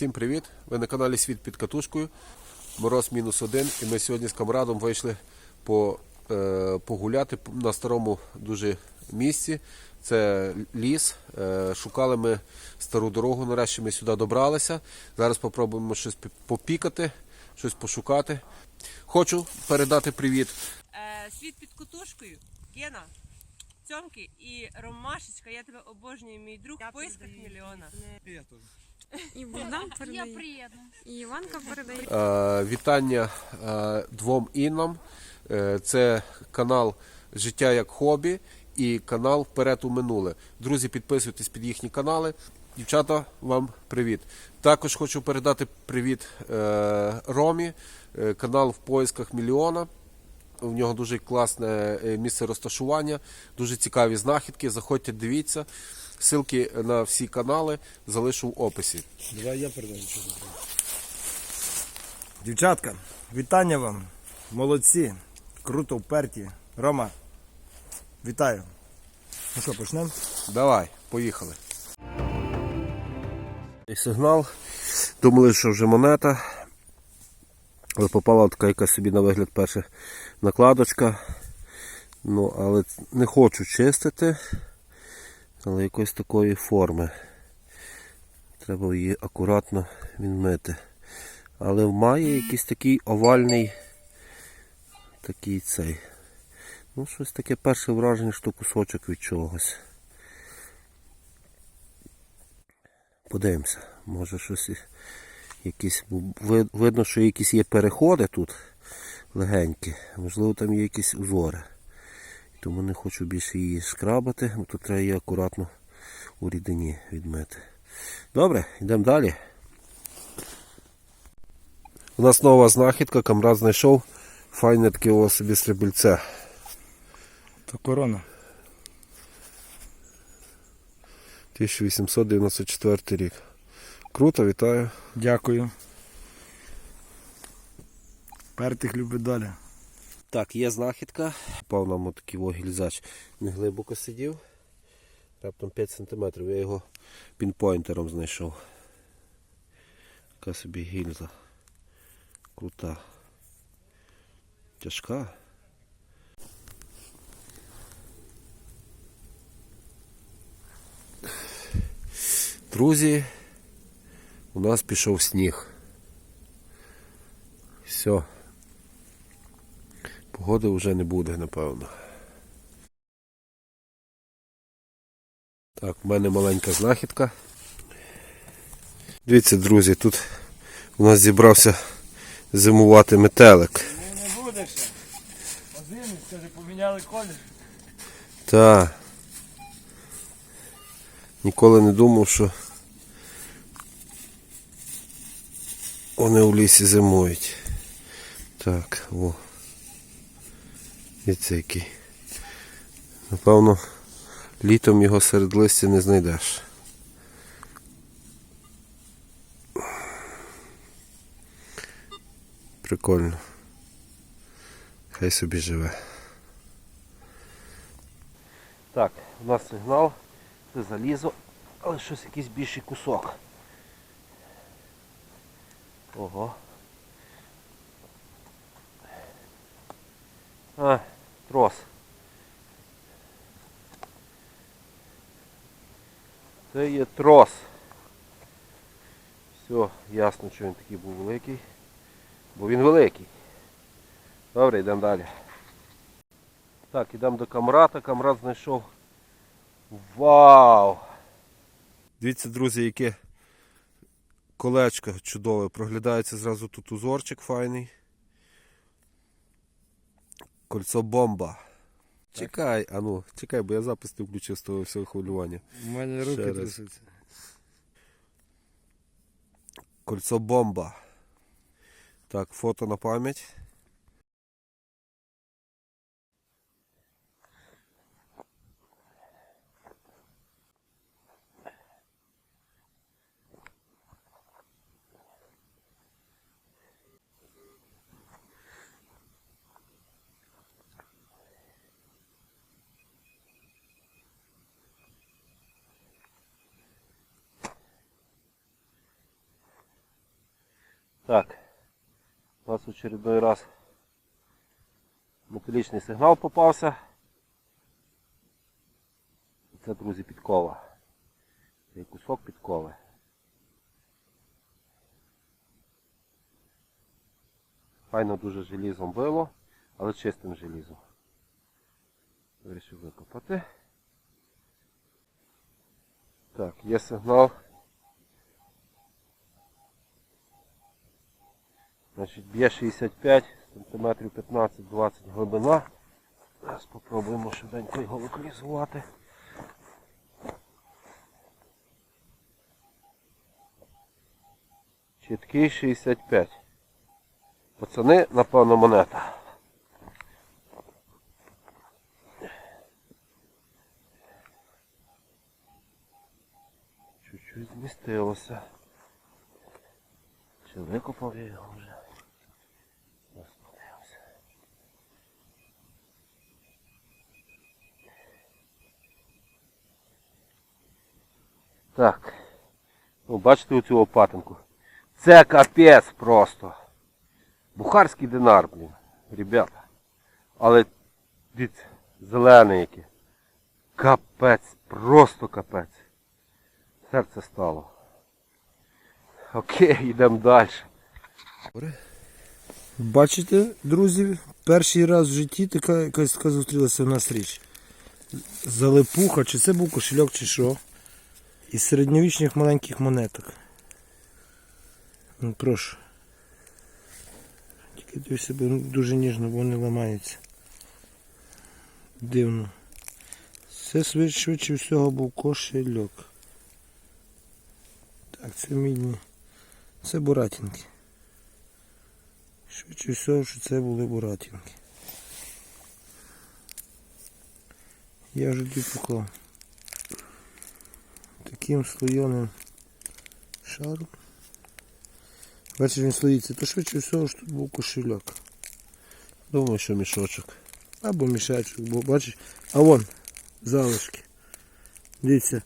Всім привіт! Ви на каналі Світ під катушкою. Мороз мінус один. І ми сьогодні з камрадом вийшли по, е, погуляти на старому дуже місці. Це ліс. Е, шукали ми стару дорогу. Нарешті ми сюди добралися. Зараз спробуємо щось попікати, щось пошукати. Хочу передати привіт Е, світ під кутушкою, Гена, Цьомки і Ромашечка, я тебе обожнюю, мій друг, в поисках мільйона. І Богдан Я передає, приєдную. і Іванка передає. Е, вітання е, двом іннам. Е, це канал Життя як хобі і канал Вперед у минуле. Друзі, підписуйтесь під їхні канали. Дівчата, вам привіт. Також хочу передати привіт е, Ромі, е, канал в поисках мільйона. У нього дуже класне е, місце розташування, дуже цікаві знахідки. Заходьте, дивіться. Ссылки на всі канали залишу в описі. Давай я передам. Дівчатка, вітання вам. Молодці. Круто вперті. Рома, вітаю. Ну що, почнемо? Давай, поїхали. Сигнал. Думали, що вже монета. Але попала така якась собі на вигляд перша накладочка. Ну, але не хочу чистити. Але якоїсь такої форми. Треба її акуратно відмити. Але має якийсь такий овальний такий цей. Ну, щось таке перше враження, що кусочок від чогось. Подивимося, може щось якісь. Видно, що якісь є переходи тут легенькі. Можливо, там є якісь узори. Тому не хочу більше її скрабати, бо тут треба її акуратно у рідині відмити. Добре, йдемо далі. У нас нова знахідка, камрад знайшов файне таке собі срібільце. То корона. 1894 рік. Круто, вітаю. Дякую. Пертих любить далі. Так, є знахідка. Пав нам отакий о гільзач. Не глибоко сидів. Раптом 5 см. Я його пінпойнтером знайшов. Така собі гільза. Крута. Тяжка. Друзі, у нас пішов сніг. Все. Погоди вже не буде, напевно. Так, в мене маленька знахідка. Дивіться, друзі, тут у нас зібрався зимувати метелик. Не буде ще. Один, скаже, поміняли колір. Та. Ніколи не думав, що вони у лісі зимують. Так, о. Дивіться який. Напевно, літом його серед листя не знайдеш. Прикольно. Хай собі живе. Так, у нас сигнал, це залізо, але щось якийсь більший кусок. Ого. А, трос. Це є трос. Все, ясно, що він такий був великий. Бо він великий. Добре, йдемо далі. Так, ідемо до камрата. Камрат знайшов. Вау! Дивіться, друзі, яке колечко чудове. Проглядається зразу тут узорчик файний. Кольцо бомба. Чекай, а ну, чекай, бо я запис не включив з того всього хвилювання. У мене руки трясуться. Кольцо бомба. Так, фото на пам'ять. Так. У нас в очередной раз металічний сигнал попався. Це, друзі, підкова. Це кусок підкови. Файно дуже желізом било, але чистим желізом. Вирішив викопати. Так, є сигнал. Значить, б'є 65 сантиметрів 15-20 глибина. Зараз спробуємо швиденько його локалізувати. Чіткий 65. Пацани, напевно, монета. Чуть-чуть змістилося. Чи викопав я його вже? Так. Ну, бачите оцю лопатинку. Це капець просто. Бухарський динар, блін, ребята. Але дивіться, зелений який. Капець, просто капець. Серце стало. Окей, йдемо далі. Бачите, друзі, перший раз в житті така якась така зустрілася в нас річ. Залипуха, чи це був кошельок, чи що. Із середньовічних маленьких монеток. Ну, прошу. Тільки дивися, дуже ніжно, бо вони ламаються. Дивно. Це швидше, всього був кошельок. Так, це мідні. Це буратінки. Швидше всього, що це були буратінки. Я вже тут поклав таким слоєним шаром. Бачиш, він слоїться, то швидше всього, що тут був кошельок. Думаю, що мішочок. Або мішечок, бо бачиш. А вон залишки. Дивіться,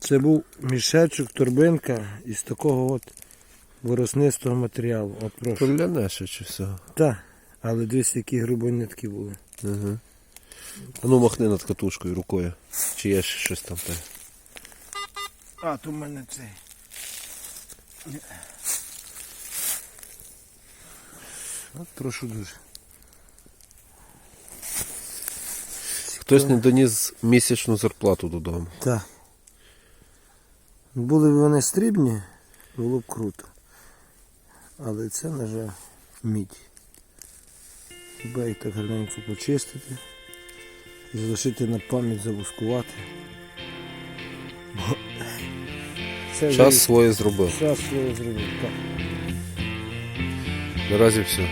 це був мішечок, торбинка із такого от вироснистого матеріалу. От прошу. Полянеше чи все. Так, але дивіться, які грубі нитки були. А ну махни над катушкою рукою. Чи є ще щось там те. А, то в мене цей. От прошу дуже. Хтось не доніс місячну зарплату додому. Так. Були б вони стрібні, було б круто. Але це, на жаль, мідь. Хіба їх так гарненько почистити, залишити на пам'ять завускувати. Вже Час своє зробив. час своє зробив. Так. Наразі все.